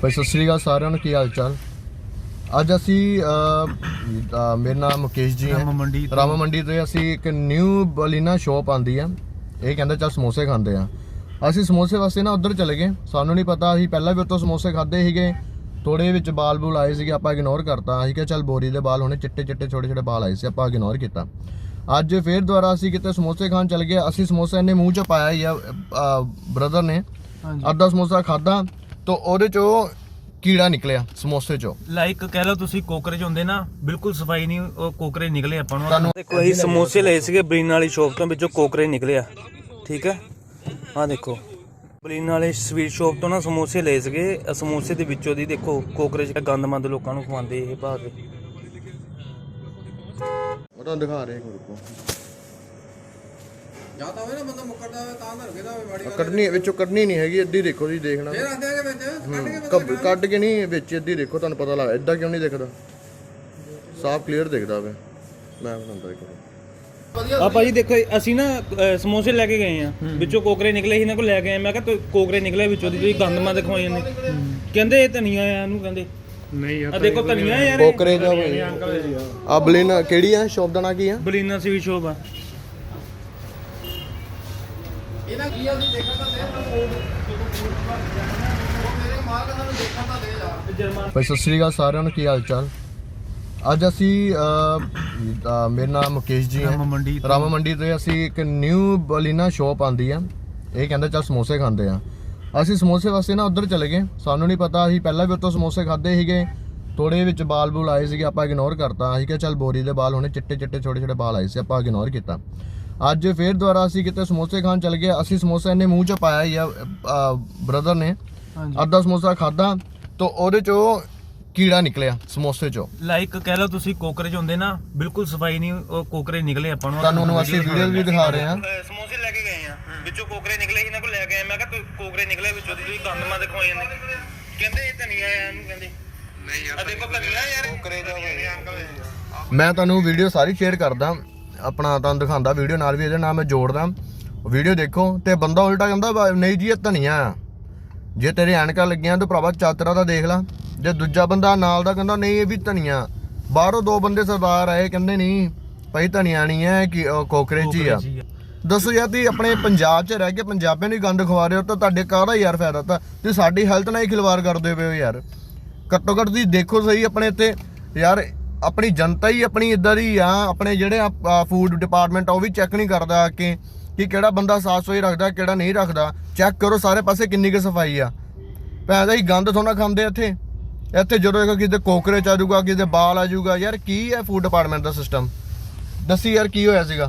ਭਾਈ ਸਤਿ ਸ੍ਰੀ ਅਕਾਲ ਸਾਰਿਆਂ ਨੂੰ ਕੀ ਹਾਲ ਚਾਲ? ਅੱਜ ਅਸੀਂ ਮੇਰਾ ਨਾਮ ਮੁਕੇਸ਼ ਜੀ ਹੈ। ਰਾਮਾ ਮੰਡੀ ਤੋਂ। ਰਾਮਾ ਮੰਡੀ ਤੋਂ ਅਸੀਂ ਇੱਕ ਨਿਊ ਬਲੀਨਾ ਸ਼ੋਪ ਆਂਦੀ ਆ। ਇਹ ਕਹਿੰਦੇ ਚੱਲ ਸਮੋਸੇ ਖਾਂਦੇ ਆ। ਅਸੀਂ ਸਮੋਸੇ ਵਾਸਤੇ ਨਾ ਉਧਰ ਚਲੇ ਗਏ। ਸਾਨੂੰ ਨਹੀਂ ਪਤਾ ਅਸੀਂ ਪਹਿਲਾਂ ਵੀ ਉੱਥੋਂ ਸਮੋਸੇ ਖਾਦੇ ਸੀਗੇ। ਥੋੜੇ ਵਿੱਚ ਬਾਲ ਬੂਲ ਆਏ ਸੀਗੇ ਆਪਾਂ ਇਗਨੋਰ ਕਰਤਾ। ਅਸੀਂ ਕਿਹਾ ਚੱਲ ਬੋਰੀ ਦੇ ਬਾਲ ਹੋਣੇ ਚਿੱਟੇ ਚਿੱਟੇ ਛੋਟੇ ਛੋਟੇ ਬਾਲ ਆਏ ਸੀ ਆਪਾਂ ਇਗਨੋਰ ਕੀਤਾ। ਅੱਜ ਫੇਰ ਦੁਬਾਰਾ ਅਸੀਂ ਕਿਤੇ ਸਮੋਸੇ ਖਾਣ ਚਲ ਗਏ। ਅਸੀਂ ਸਮੋਸਾ ਇਹਨੇ ਮੂੰਹ ਚ ਪਾਇਆ ਹੀ ਆ ਬ੍ਰਦਰ ਨੇ। ਹਾਂਜੀ। ਅੱਧਾ ਸਮੋਸਾ ਖਾਦਾ ਤਾਂ ਉਹਦੇ ਚੋਂ ਕੀੜਾ ਨਿਕਲਿਆ ਸਮੋਸੇ ਚੋਂ। ਲਾਈਕ ਕਹਿ ਲਓ ਤੁਸੀਂ ਕੋਕਰੇਜ ਹੁੰਦੇ ਨਾ ਬਿਲਕੁਲ ਸਫ਼ਾਈ ਨਹੀਂ ਉਹ ਕੋਕਰੇ ਨਿਕਲੇ ਆਪਾਂ ਨੂੰ। ਤੁਹਾਨੂੰ- ਦੇਖੋ ਅਸੀਂ ਸਮੋਸੇ ਲਏ ਸੀਗੇ ਬਲੀਨ ਵਾਲੀ ਸ਼ੋਪ ਤੋਂ ਵਿੱਚੋਂ ਕੋਕਰੇ ਨਿਕਲਿਆ। ਠੀਕ ਹੈ? ਆਹ ਦੇਖੋ। ਬਲੀਨ ਵਾਲੇ ਸਵੀਟ ਸ਼ੋਪ ਤੋਂ ਨਾ ਸਮੋਸੇ ਲਏ ਸੀਗੇ। ਆਹ ਸਮੋਸੇ ਦੇ ਵਿੱਚੋਂ ਦੀ ਦੇਖੋ ਕੋਕਰੇਜ ਗੰਦਮੰਦ ਲੋਕਾਂ ਨੂੰ ਖਵਾਉਂਦੇ ਇਹ ਭਾਅ ਦੇ ਉਹ ਤੁਹਾਨੂੰ ਦਿਖਾ ਰਹੇ ਗੁਰੂ ਜਾਂ ਤਾਂ ਹੋਵੇ ਨਾ ਬੰਦਾ ਮੁੱਕਰਦਾ ਹੋਵੇ ਤਾਂ ਧਰ ਕੇ ਦਾ ਹੋਵੇ ਮਾੜੀ ਕੋ ਕੱਢਣੀ ਵਿੱਚੋਂ ਕੱਢਣੀ ਨਹੀਂ ਹੈਗੀ ਅੱਧੀ ਦੇਖੋ ਤੁਸੀਂ ਦੇਖਣਾ ਫੇਰ ਆਂਦੇ ਆਗੇ ਵਿੱਚ ਕੱਢ ਕੇ ਕੱਢ ਕੱਢ ਕੇ ਨਹੀਂ ਵਿੱਚ ਅੱਧੀ ਦੇਖੋ ਤੁਹਾਨੂੰ ਪਤਾ ਲੱਗ ਇਦਾਂ ਕਿਉਂ ਨਹੀਂ ਦਿਖਦਾ? ਸਾਫ਼ ਕਲੀਅਰ ਦਿਖਦਾ ਵੇ। ਮੈਂ ਬਣਾਉਂਦਾ ਇੱਕ ਆ ਭਾਜੀ ਦੇਖੋ ਅਸੀਂ ਨਾ ਸਮੋਸੇ ਲੈ ਕੇ ਗਏ ਆ। ਵਿੱਚੋਂ ਕੋਕਰੇ ਨਿਕਲੇ ਸੀ ਇਹਨਾਂ ਕੋਲ ਲੈ ਕੇ ਆਏ। ਮੈਂ ਕਿਹਾ ਤੂੰ ਕੋਕਰੇ ਨਿਕਲੇ ਵਿੱਚੋਂ ਦੀ ਤੁਸੀਂ ਗੰਦਮੰਦ ਖਵਾਈ ਜਾਂਦੇ। ਕਹਿੰਦੇ ਇਹ ਧਨੀਆ ਆ ਇਹਨੂੰ ਕਹਿੰਦੇ। ਨਹੀਂ ਆ ਦੇਖੋ ਧਨੀਆ ਯਾਰ। ਇਹ। ਕੋਕਰੇ ਦਾ ਆ ਬਲਿਨ ਕਿਹੜੀ ਆ? ਸ਼ੌਪ ਦਾ ਨਾਂ ਕੀ ਆ? ਬਲੀਨਾ ਸਵੀਟ ਸ਼ੋਪ ਆ। ਇਹਨਾਂ ਕੀ ਆ ਤੁਸੀਂ ਦੇਖਣ ਤਾਂ ਦੇ ਉਹ ਮੇਰੇ ਮਾਲਕ ਸਾਨੂੰ ਦੇਖਣ ਤਾਂ ਦੇ ਜਾ। ਭਾਈ ਸਤਿ ਸ੍ਰੀ ਅਕਾਲ ਸਾਰਿਆਂ ਨੂੰ ਕੀ ਹਾਲ ਚਾਲ? ਅੱਜ ਅਸੀਂ ਮੇਰਾ ਨਾਮ ਮੁਕੇਸ਼ ਜੀ ਹੈ। ਰਾਮਾ ਮੰਡੀ ਤੋਂ। ਰਾਮਾ ਮੰਡੀ ਤੋਂ ਅਸੀਂ ਇੱਕ ਨਿਊ ਬਲੀਨਾ ਸ਼ੋਪ ਆਂਦੀ ਆ। ਇਹ ਕਹਿੰਦੇ ਚੱਲ ਸਮੋਸੇ ਖਾਂਦੇ ਆ। ਅਸੀਂ ਸਮੋਸੇ ਵਾਸਤੇ ਨਾ ਉਧਰ ਚਲੇ ਗਏ। ਸਾਨੂੰ ਨਹੀਂ ਪਤਾ ਅਸੀਂ ਪਹਿਲਾਂ ਵੀ ਉੱਥੋਂ ਸਮੋਸੇ ਖਾਦੇ ਸੀਗੇ। ਥੋੜੇ ਵਿੱਚ ਬਾਲ ਬੂਲ ਆਏ ਸੀਗੇ ਆਪਾਂ ਇਗਨੋਰ ਕਰਤਾ। ਅਸੀਂ ਕਿਹਾ ਚੱਲ ਬੋਰੀ ਦੇ ਬਾਲ ਹੋਣੇ ਚਿੱਟੇ ਚਿੱਟੇ ਛੋਟੇ ਛੋਟੇ ਬਾਲ ਆਏ ਸੀ ਆਪਾਂ ਇਗਨੋਰ ਕੀਤਾ। ਅੱਜ ਫੇਰ ਦੁਬਾਰਾ ਅਸੀਂ ਕਿਤੇ ਸਮੋਸੇ ਖਾਣ ਚਲ ਗਏ। ਅਸੀਂ ਸਮੋਸਾ ਇਹਨੇ ਮੂੰਹ ਚ ਪਾਇਆ ਹੀ ਆ ਬ੍ਰਦਰ ਨੇ। ਅੱਧਾ ਸਮੋਸਾ ਖਾਦਾ ਤਾਂ ਉਹਦੇ ਚੋਂ ਕੀੜਾ ਨਿਕਲਿਆ ਸਮੋਸੇ ਚੋਂ। ਲਾਈਕ ਕਹਿ ਲਓ ਤੁਸੀਂ ਕੋਕਰੇਜ ਹੁੰਦੇ ਨਾ ਬਿਲਕੁਲ ਸਫ਼ਾਈ ਨਹੀਂ ਉਹ ਕੋਕਰੇ ਨਿਕਲੇ ਆਪਾਂ ਨੂੰ। ਤੁਹਾਨੂੰ ਉਹਨੂੰ ਅਸੀਂ ਵੀਡੀਓ ਵੀ ਦਿਖਾ ਰਹੇ ਹਾਂ। ਸਮੋਸੇ ਲੈ ਕੇ ਗਏ ਆ। ਵਿੱਚੋਂ ਕੋਕਰੇ ਨਿਕਲੇ ਸੀ ਇਹਨਾਂ ਕੋਲ ਲੈ ਕੇ ਆਏ। ਮੈਂ ਕਿਹਾ ਤੂੰ ਕੋਕਰੇ ਨਿਕਲੇ ਵਿੱਚੋਂ ਦੀ ਤੁਸੀਂ ਗੰਦਮੰਦ ਖਵਾਈ ਜਾਂਦੇ। ਕਹਿੰਦੇ ਇਹ ਧਨੀਆ ਆ ਇਹਨੂੰ ਕਹਿੰਦੇ। ਨਹੀਂ ਯਾਰ ਦੇਖੋ ਧਨੀਆ ਯਾਰ। ਕੋਕਰੇ ਦਾ ਮੈਂ ਤੁਹਾਨੂੰ ਵੀਡੀਓ ਸਾਰੀ ਸ਼ੇਅਰ ਕਰਦਾ। ਆਪਣਾ ਤੁਹਾਨੂੰ ਦਿਖਾਉਂਦਾ ਵੀਡੀਓ ਨਾਲ ਵੀ ਇਹਦੇ ਨਾਲ ਮੈਂ ਜੋੜਦਾ। ਵੀਡੀਓ ਦੇਖੋ ਤੇ ਬੰਦਾ ਉਲਟਾ ਕਹਿੰਦਾ ਨਹੀਂ ਜੀ ਇਹ ਧਨੀਆ ਆ। ਜੇ ਤੇਰੇ ਐਨਕਾਂ ਲੱਗੀਆਂ ਤਾਂ ਭਰਾਵਾ ਚਾਤਰਾ ਦਾ ਦੇਖ ਲੈ। ਜੇ ਦੂਜਾ ਬੰਦਾ ਨਾਲ ਦਾ ਕਹਿੰਦਾ ਨਹੀਂ ਇਹ ਵੀ ਧਨੀਆ ਬਾਹਰੋਂ ਦੋ ਬੰਦੇ ਸਰਦਾਰ ਆਏ ਕਹਿੰਦੇ ਨਹੀਂ ਭਾਈ ਧਨੀਆ ਨਹੀਂ ਹੈ ਕਿ ਉਹ ਕੋਕਰੇਚ ਹੀ ਆ। ਦੱਸੋ ਯਾਰ ਤੁਸੀਂ ਆਪਣੇ ਪੰਜਾਬ 'ਚ ਰਹਿ ਕੇ ਪੰਜਾਬੀਆਂ ਨੂੰ ਗੰਦ ਖਵਾ ਰਹੇ ਹੋ ਤਾਂ ਤੁਹਾਡੇ ਕਾਹਦਾ ਯਾਰ ਫਾਇਦਾ? ਤਾਂ ਤੁਸੀਂ ਸਾਡੀ ਹੈਲਥ ਨਾਲ ਹੀ ਖਿਲਵਾੜ ਕਰਦੇ ਪਏ ਹੋ ਯਾਰ। ਘੱਟੋ ਘੱਟ ਤੁਸੀਂ ਦੇਖੋ ਸਹੀ ਆਪਣੇ ਇੱਥੇ। ਯਾਰ ਆਪਣੀ ਜਨਤਾ ਹੀ ਆਪਣੀ ਇਦਾਂ ਦੀ ਆ, ਆਪਣੇ ਜਿਹੜੇ ਫੂਡ ਡਿਪਾਰਟਮੈਂਟ ਆ, ਉਹ ਵੀ ਚੈੱਕ ਨਹੀਂ ਕਰਦਾ ਕਿ ਕਿ ਕਿਹੜਾ ਬੰਦਾ ਸਾਫ਼ ਸਫ਼ਾਈ ਰੱਖਦਾ, ਕਿਹੜਾ ਨਹੀਂ ਰੱਖਦਾ। ਚੈੱਕ ਕਰੋ ਸਾਰੇ ਪਾਸੇ ਕਿੰਨੀ ਕੁ ਸਫ਼ਾਈ ਆ। ਭੈਣ ਦਾ ਹੀ ਗੰਦ ਥੋੜਾ ਖਾਂਦੇ ਇੱਥੇ। ਇੱਥੇ ਜਦੋਂ ਇੱਕ ਕਿਤੇ ਕੋਕਰੇਚ ਆ ਜਾਊਗਾ, ਕਿਤੇ ਬਾਲ ਆ ਜਾਊਗਾ, ਯਾਰ ਕੀ ਹੈ ਫੂਡ ਡਿਪਾਰਟਮੈਂਟ ਦਾ ਸਿਸਟਮ ਦੱਸੀ ਯਾਰ ਕੀ ਹੋਇਆ ਸੀਗਾ?